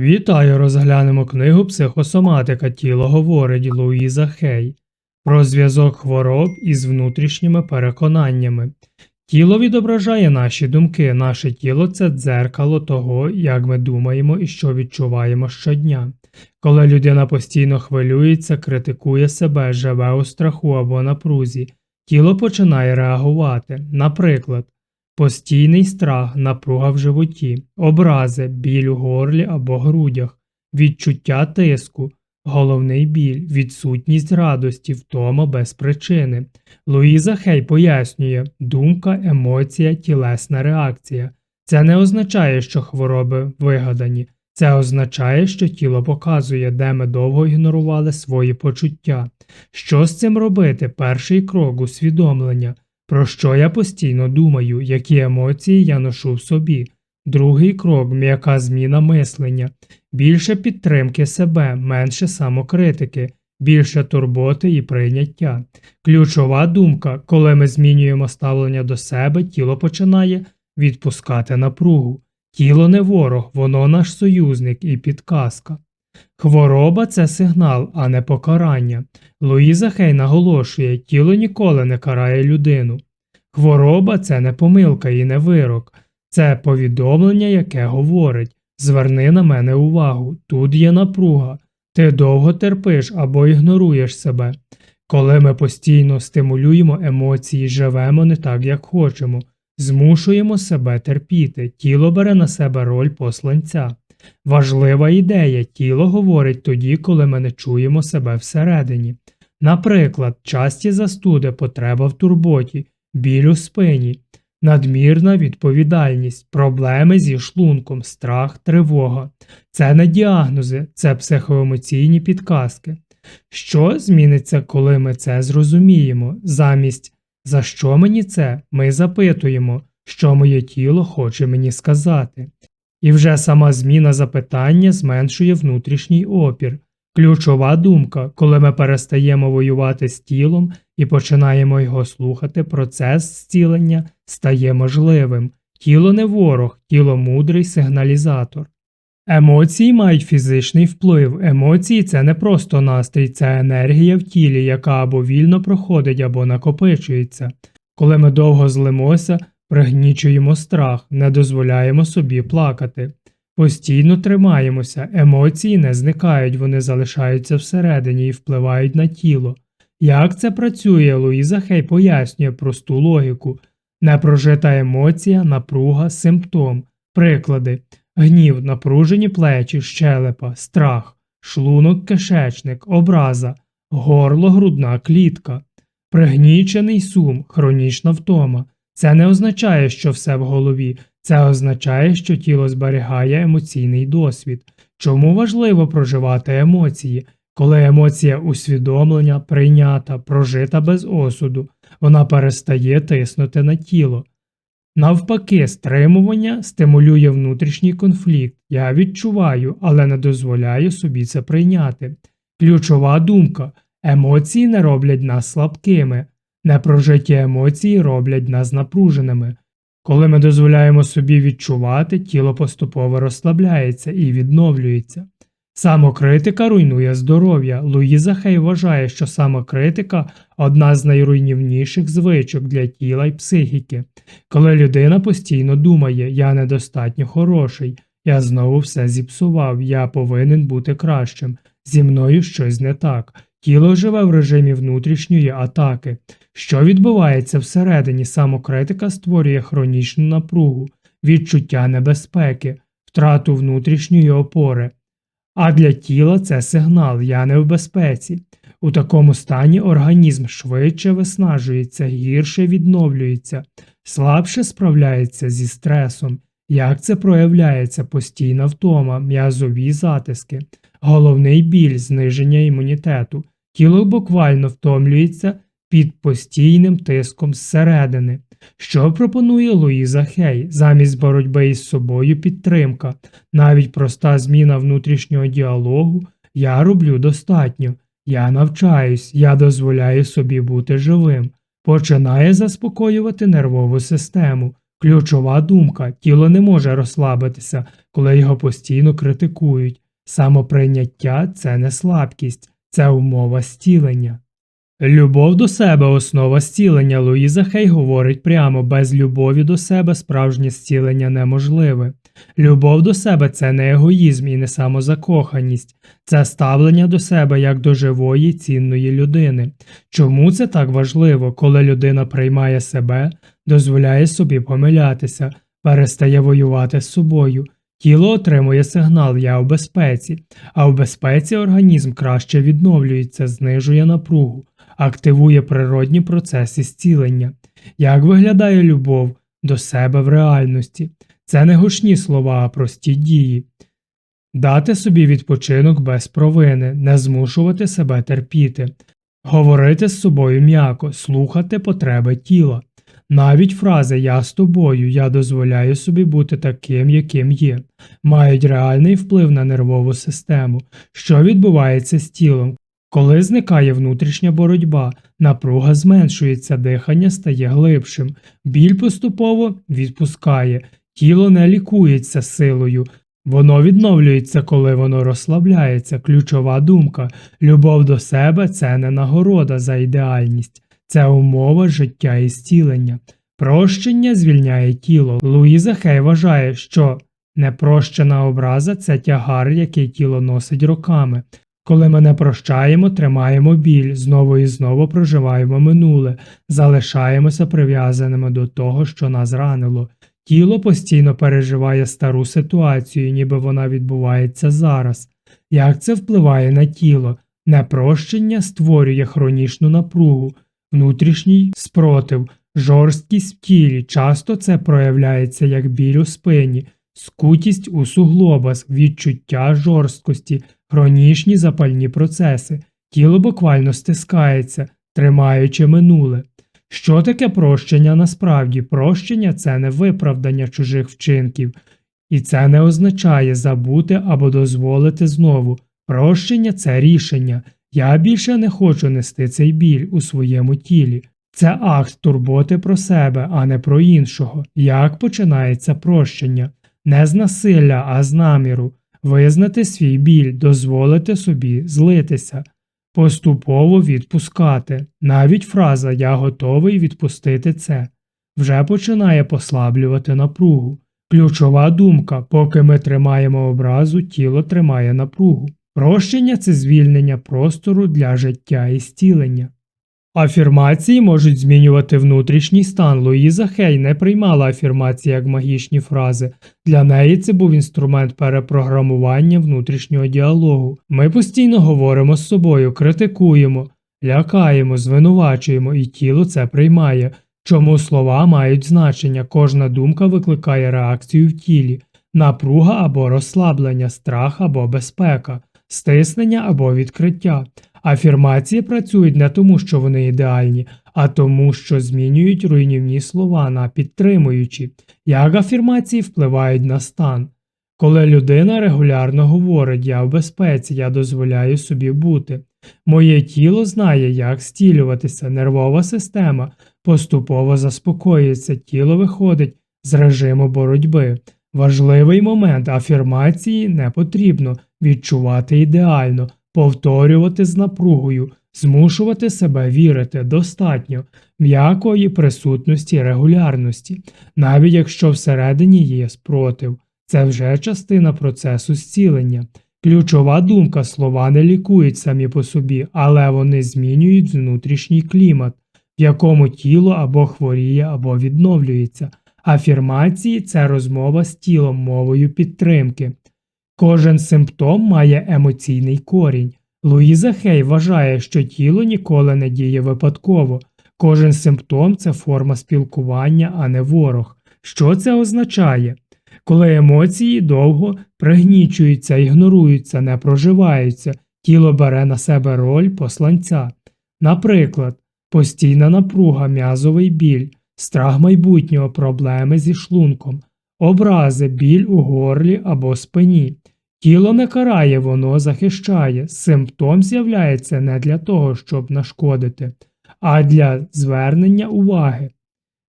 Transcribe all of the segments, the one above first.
Вітаю, розглянемо книгу Психосоматика тіло говорить Луїза Хей про зв'язок хвороб із внутрішніми переконаннями. Тіло відображає наші думки, наше тіло це дзеркало того, як ми думаємо і що відчуваємо щодня. Коли людина постійно хвилюється, критикує себе, живе у страху або напрузі, тіло починає реагувати. Наприклад, Постійний страх, напруга в животі, образи, біль у горлі або грудях, відчуття тиску, головний біль, відсутність радості, втома без причини. Луїза Хей пояснює думка, емоція, тілесна реакція. Це не означає, що хвороби вигадані, це означає, що тіло показує, де ми довго ігнорували свої почуття. Що з цим робити? Перший крок усвідомлення. Про що я постійно думаю, які емоції я ношу в собі. Другий крок м'яка зміна мислення, більше підтримки себе, менше самокритики, більше турботи і прийняття. Ключова думка, коли ми змінюємо ставлення до себе, тіло починає відпускати напругу. Тіло не ворог, воно наш союзник і підказка. Хвороба це сигнал, а не покарання. Луїза Хей наголошує, тіло ніколи не карає людину. Хвороба це не помилка і не вирок, це повідомлення, яке говорить. Зверни на мене увагу, тут є напруга, ти довго терпиш або ігноруєш себе. Коли ми постійно стимулюємо емоції, живемо не так, як хочемо, змушуємо себе терпіти, тіло бере на себе роль посланця. Важлива ідея, тіло говорить тоді, коли ми не чуємо себе всередині. Наприклад, часті застуди, потреба в турботі, біль у спині, надмірна відповідальність, проблеми зі шлунком, страх, тривога. Це не діагнози, це психоемоційні підказки. Що зміниться, коли ми це зрозуміємо? Замість за що мені це, ми запитуємо, що моє тіло хоче мені сказати. І вже сама зміна запитання зменшує внутрішній опір. Ключова думка, коли ми перестаємо воювати з тілом і починаємо його слухати, процес зцілення стає можливим. Тіло не ворог, тіло мудрий сигналізатор. Емоції мають фізичний вплив. Емоції це не просто настрій, це енергія в тілі, яка або вільно проходить, або накопичується. Коли ми довго злимося, пригнічуємо страх, не дозволяємо собі плакати. Постійно тримаємося, емоції не зникають, вони залишаються всередині і впливають на тіло. Як це працює, Луїза Хей пояснює просту логіку. Непрожита емоція, напруга, симптом, приклади, гнів, напружені плечі, щелепа, страх, шлунок, кишечник, образа, горло, грудна клітка, пригнічений сум, хронічна втома. Це не означає, що все в голові, це означає, що тіло зберігає емоційний досвід. Чому важливо проживати емоції? Коли емоція усвідомлення, прийнята, прожита без осуду, вона перестає тиснути на тіло. Навпаки, стримування стимулює внутрішній конфлікт. Я відчуваю, але не дозволяю собі це прийняти. Ключова думка емоції не роблять нас слабкими, непрожиті емоції роблять нас напруженими. Коли ми дозволяємо собі відчувати, тіло поступово розслабляється і відновлюється. Самокритика руйнує здоров'я. Луїза Хей вважає, що самокритика одна з найруйнівніших звичок для тіла й психіки. Коли людина постійно думає, я недостатньо хороший, я знову все зіпсував, я повинен бути кращим, зі мною щось не так. Тіло живе в режимі внутрішньої атаки. Що відбувається всередині, самокритика створює хронічну напругу, відчуття небезпеки, втрату внутрішньої опори. А для тіла це сигнал, я не в безпеці. У такому стані організм швидше виснажується, гірше відновлюється, слабше справляється зі стресом. Як це проявляється постійна втома, м'язові затиски, головний біль, зниження імунітету, тіло буквально втомлюється під постійним тиском зсередини. Що пропонує Луїза Хей? Замість боротьби із собою підтримка, навіть проста зміна внутрішнього діалогу я роблю достатньо, я навчаюсь, я дозволяю собі бути живим, починає заспокоювати нервову систему, Ключова думка тіло не може розслабитися, коли його постійно критикують. Самоприйняття це не слабкість, це умова зцілення. Любов до себе основа зцілення. Луїза Хей говорить прямо без любові до себе справжнє зцілення неможливе. Любов до себе це не егоїзм і не самозакоханість, це ставлення до себе як до живої цінної людини. Чому це так важливо, коли людина приймає себе, дозволяє собі помилятися, перестає воювати з собою? Тіло отримує сигнал Я у безпеці, а в безпеці організм краще відновлюється, знижує напругу, активує природні процеси зцілення. Як виглядає любов до себе в реальності? Це не гучні слова, а прості дії. Дати собі відпочинок без провини, не змушувати себе терпіти, говорити з собою м'яко, слухати потреби тіла. Навіть фрази Я з тобою, я дозволяю собі бути таким, яким є, мають реальний вплив на нервову систему, що відбувається з тілом. Коли зникає внутрішня боротьба, напруга зменшується, дихання стає глибшим, біль поступово відпускає, тіло не лікується силою, воно відновлюється, коли воно розслабляється. Ключова думка любов до себе це не нагорода за ідеальність. Це умова життя і зцілення. Прощення звільняє тіло. Луїза Хей вважає, що непрощена образа це тягар, який тіло носить роками. Коли ми не прощаємо, тримаємо біль, знову і знову проживаємо минуле, залишаємося прив'язаними до того, що нас ранило. Тіло постійно переживає стару ситуацію, ніби вона відбувається зараз. Як це впливає на тіло? Непрощення створює хронічну напругу, внутрішній спротив, жорсткість в тілі. Часто це проявляється як біль у спині, скутість у суглобах, відчуття жорсткості, хронічні запальні процеси. Тіло буквально стискається, тримаючи минуле. Що таке прощення насправді? Прощення це не виправдання чужих вчинків, і це не означає забути або дозволити знову. Прощення це рішення. Я більше не хочу нести цей біль у своєму тілі. Це акт турботи про себе, а не про іншого. Як починається прощення? Не з насилля, а з наміру. Визнати свій біль, дозволити собі злитися, поступово відпускати. Навіть фраза Я готовий відпустити це вже починає послаблювати напругу. Ключова думка, поки ми тримаємо образу, тіло тримає напругу. Прощення це звільнення простору для життя і зцілення. Афірмації можуть змінювати внутрішній стан. Луїза Хей не приймала афірмації як магічні фрази. Для неї це був інструмент перепрограмування внутрішнього діалогу. Ми постійно говоримо з собою, критикуємо, лякаємо, звинувачуємо, і тіло це приймає. Чому слова мають значення, кожна думка викликає реакцію в тілі, напруга або розслаблення, страх або безпека, стиснення або відкриття. Афірмації працюють не тому, що вони ідеальні, а тому, що змінюють руйнівні слова на підтримуючі, як афірмації впливають на стан. Коли людина регулярно говорить Я в безпеці, я дозволяю собі бути. Моє тіло знає, як стілюватися, нервова система поступово заспокоюється, тіло виходить з режиму боротьби. Важливий момент афірмації не потрібно відчувати ідеально, повторювати з напругою, змушувати себе вірити достатньо м'якої присутності регулярності, навіть якщо всередині є спротив, це вже частина процесу зцілення. Ключова думка слова не лікують самі по собі, але вони змінюють внутрішній клімат, в якому тіло або хворіє, або відновлюється. Афірмації це розмова з тілом мовою підтримки. Кожен симптом має емоційний корінь. Луїза Хей вважає, що тіло ніколи не діє випадково. Кожен симптом це форма спілкування, а не ворог. Що це означає? Коли емоції довго пригнічуються, ігноруються, не проживаються, тіло бере на себе роль посланця. Наприклад, постійна напруга, м'язовий біль, страх майбутнього, проблеми зі шлунком, образи, біль у горлі або спині. Тіло не карає, воно захищає. Симптом з'являється не для того, щоб нашкодити, а для звернення уваги.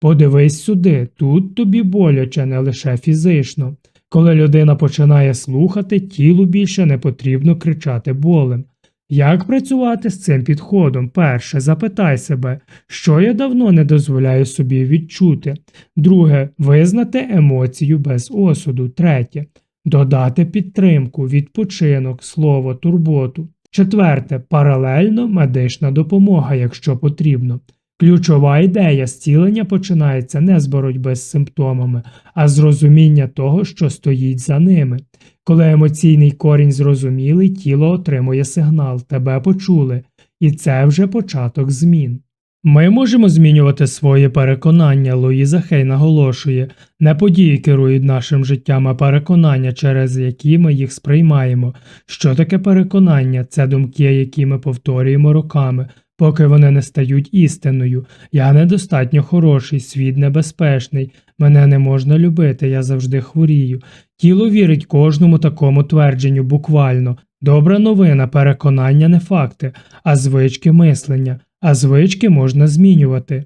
Подивись сюди, тут тобі боляче не лише фізично. Коли людина починає слухати, тілу більше не потрібно кричати болем. Як працювати з цим підходом? Перше, запитай себе, що я давно не дозволяю собі відчути. Друге, визнати емоцію без осуду. Третє, додати підтримку, відпочинок, слово, турботу. Четверте, паралельно медична допомога, якщо потрібно. Ключова ідея зцілення починається не з боротьби з симптомами, а з розуміння того, що стоїть за ними. Коли емоційний корінь зрозумілий, тіло отримує сигнал, тебе почули, і це вже початок змін. Ми можемо змінювати свої переконання, Луїза Хей наголошує, не події керують нашим життям, а переконання, через які ми їх сприймаємо. Що таке переконання? Це думки, які ми повторюємо роками, поки вони не стають істиною. Я недостатньо хороший, світ небезпечний, мене не можна любити, я завжди хворію. Тіло вірить кожному такому твердженню буквально. Добра новина, переконання не факти, а звички мислення, а звички можна змінювати.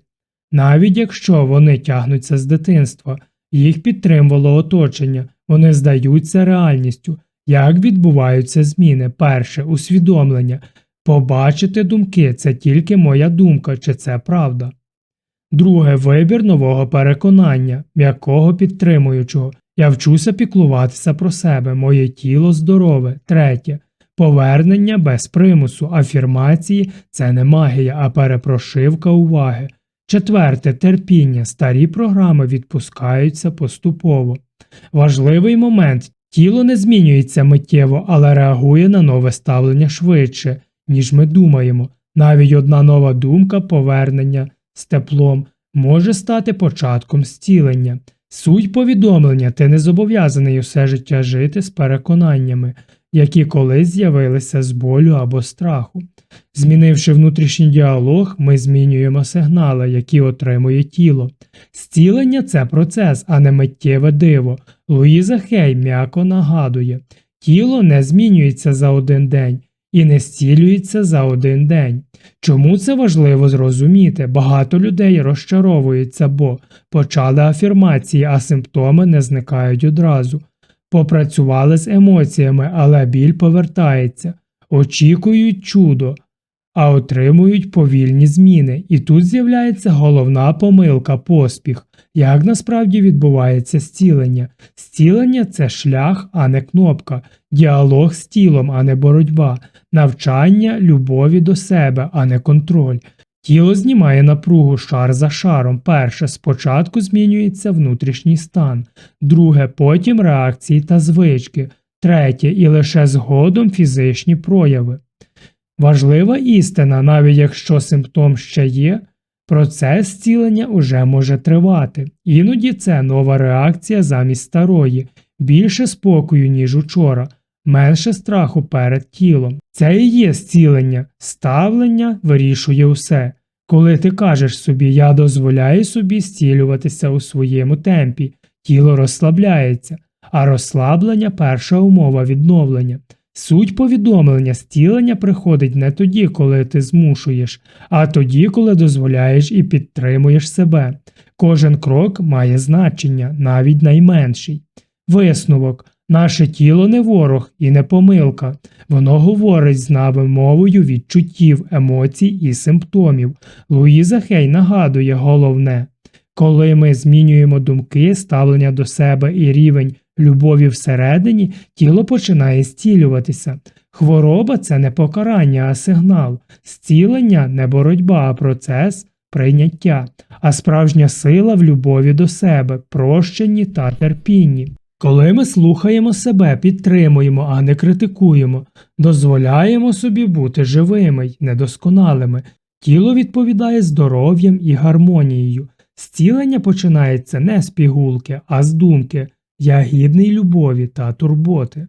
Навіть якщо вони тягнуться з дитинства, їх підтримувало оточення, вони здаються реальністю. Як відбуваються зміни? Перше усвідомлення. Побачити думки це тільки моя думка, чи це правда. Друге вибір нового переконання, м'якого підтримуючого. Я вчуся піклуватися про себе, моє тіло здорове. Третє. Повернення без примусу, афірмації це не магія, а перепрошивка уваги. Четверте терпіння. Старі програми відпускаються поступово. Важливий момент тіло не змінюється миттєво, але реагує на нове ставлення швидше, ніж ми думаємо. Навіть одна нова думка повернення з теплом може стати початком зцілення. Суть повідомлення ти не зобов'язаний усе життя жити з переконаннями, які колись з'явилися з болю або страху. Змінивши внутрішній діалог, ми змінюємо сигнали, які отримує тіло. Зцілення це процес, а не миттєве диво. Луїза Хей м'яко нагадує: тіло не змінюється за один день і не зцілюється за один день. Чому це важливо зрозуміти? Багато людей розчаровуються, бо почали афірмації, а симптоми не зникають одразу. Попрацювали з емоціями, але біль повертається, очікують чудо, а отримують повільні зміни. І тут з'являється головна помилка поспіх. Як насправді відбувається зцілення? Зцілення це шлях, а не кнопка, діалог з тілом, а не боротьба, навчання любові до себе, а не контроль. Тіло знімає напругу шар за шаром. Перше, спочатку змінюється внутрішній стан, друге, потім реакції та звички, третє і лише згодом фізичні прояви. Важлива істина, навіть якщо симптом ще є, процес зцілення уже може тривати. Іноді це нова реакція замість старої, більше спокою, ніж учора, менше страху перед тілом. Це і є зцілення, ставлення вирішує усе. Коли ти кажеш собі, я дозволяю собі зцілюватися у своєму темпі, тіло розслабляється, а розслаблення перша умова відновлення. Суть повідомлення зцілення приходить не тоді, коли ти змушуєш, а тоді, коли дозволяєш і підтримуєш себе. Кожен крок має значення, навіть найменший. Висновок наше тіло не ворог і не помилка. Воно говорить з нами мовою відчуттів, емоцій і симптомів. Луїза Хей нагадує головне. Коли ми змінюємо думки, ставлення до себе і рівень любові всередині, тіло починає зцілюватися. Хвороба це не покарання, а сигнал, зцілення не боротьба, а процес прийняття, а справжня сила в любові до себе, прощенні та терпінні. Коли ми слухаємо себе, підтримуємо, а не критикуємо, дозволяємо собі бути живими й недосконалими, тіло відповідає здоров'ям і гармонією. Зцілення починається не з пігулки, а з думки. Я гідний любові та турботи.